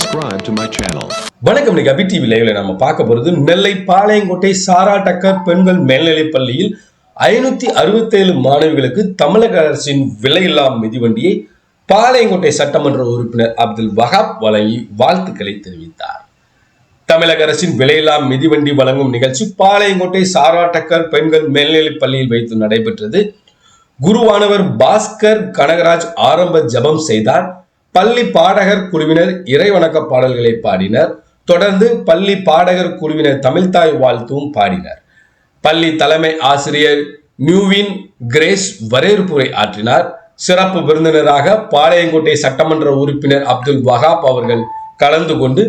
subscribe to my channel. வணக்கம் இன்னைக்கு அபி TV லைவ்ல நம்ம பார்க்க போறது நெல்லை பாளையங்கோட்டை சாரா டக்கர் பெண்கள் மேல்நிலைப் பள்ளியில் ஐநூத்தி அறுபத்தேழு மாணவிகளுக்கு தமிழக அரசின் விலையில்லா மிதிவண்டியை பாளையங்கோட்டை சட்டமன்ற உறுப்பினர் அப்துல் வஹாப் வழங்கி வாழ்த்துக்களை தெரிவித்தார். தமிழக அரசின் விலையில்லா மிதிவண்டி வழங்கும் நிகழ்ச்சி பாளையங்கோட்டை சாரா டக்கர் பெண்கள் மேல்நிலைப் பள்ளியில் வைத்து நடைபெற்றது. குருவானவர் பாஸ்கர் கனகராஜ் ஆரம்ப ஜபம் செய்தார். பள்ளி பாடகர் குழுவினர் இறைவணக்க பாடல்களை பாடினர். தொடர்ந்து பள்ளி பாடகர் குழுவினர் தமிழ்தாய் வாழ்த்தும் பாடினர். பள்ளி தலைமை ஆசிரியர் நியூவின் கிரேஸ் வரவேற்புரை ஆற்றினார். சிறப்பு விருந்தினராக பாளையங்கோட்டை சட்டமன்ற உறுப்பினர் அப்துல் வஹாப் அவர்கள் கலந்து கொண்டு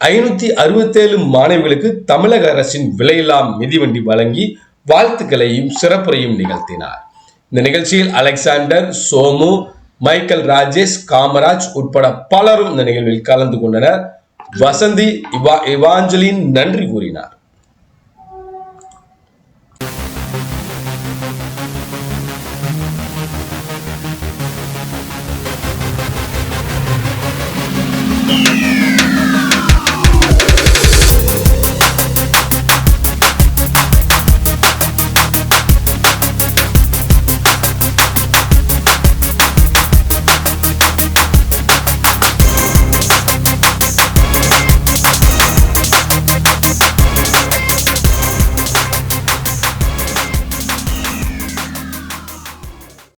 ஐநூத்தி அறுபத்தேழு மாணவிகளுக்கு தமிழக அரசின் விலையில்லா மிதிவண்டி வழங்கி வாழ்த்துக்களையும் சிறப்புரையும் நிகழ்த்தினார். இந்த நிகழ்ச்சியில் அலெக்சாண்டர் சோமு மைக்கேல் ராஜேஷ் காமராஜ் உட்பட பலரும் இந்த நிகழ்வில் கலந்து கொண்டனர். வசந்தி இவா இவாஞ்சலின் நன்றி கூறினார்.